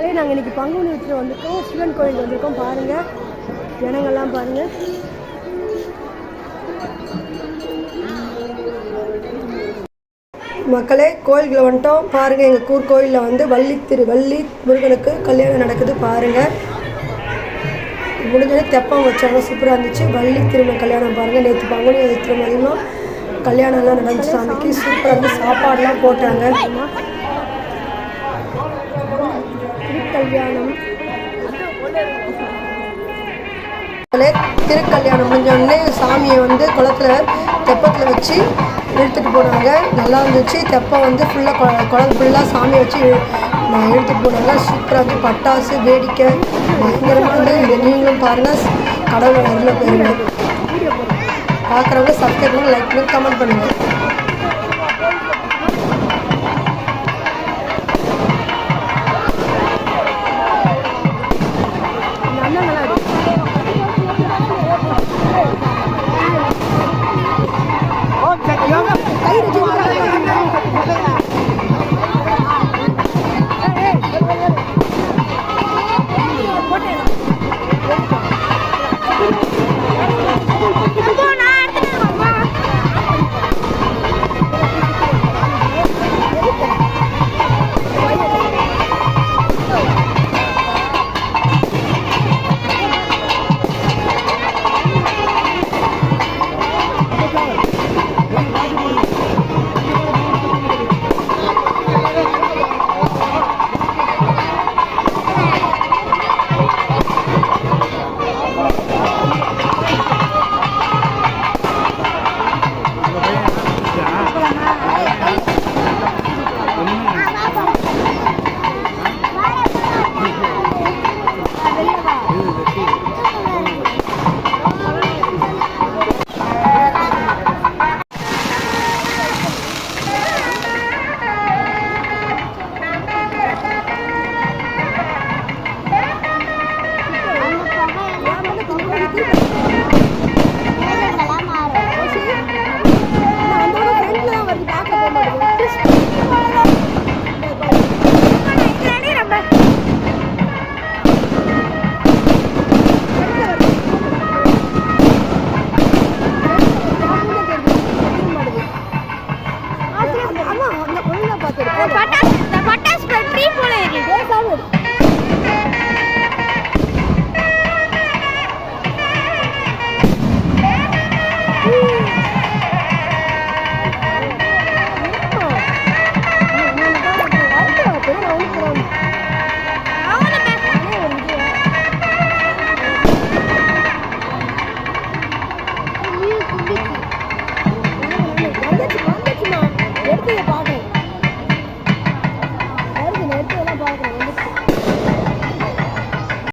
அதே நாங்கள் இன்னைக்கு பங்குனி உத்திர வந்திருக்கோம் சிவன் கோயில் வந்திருக்கோம். பாருங்கள் ஜனங்கள்லாம் பாருங்கள் மக்களே கோயில்களை வந்துட்டோம். பாருங்கள் எங்கள் கூர் கோயிலில் வந்து வள்ளி திரு வள்ளி முருகனுக்கு கல்யாணம் நடக்குது. பாருங்கள் முடிஞ்சது தெப்பம் வச்சாங்க. சூப்பராக இருந்துச்சு. வள்ளி திரும்ப கல்யாணம் பாருங்கள் நேற்று பங்குனி உத்திர அதிகமாக கல்யாணம்லாம் நடந்துச்சு சாமிக்கு. சூப்பராக இருந்து சாப்பாடுலாம் போட்டாங்க. திருக்கல்யாணம். அதே திருக்கல்யாணம் முடிஞ்ச உடனே சாமியை வந்து குளத்துல தெப்பத்தில் வச்சு இழுத்துட்டு போனாங்க. நல்லா இருந்துச்சு. தெப்பம் வந்து ஃபுல்லாக குளம் ஃபுல்லாக சாமியை வச்சு இழு- இழுத்துட்டு போனாங்க. சூப்பராக இருந்து பட்டாசு வேடிக்கை பயங்கரமாக இருந்து இதை நீங்களும் பாருங்கள் கடவுளை வரல போயிருங்க பார்க்குறவங்க சப்ஸ்கிரைப் பண்ணுங்க லைக் பண்ணுங்க கமெண்ட் பண்ணுங்கள் அந்த பொண்ணு பார்த்துருக்கேன் பட்டாசு பட்டாசு பற்றி போல இருக்கு Thank you.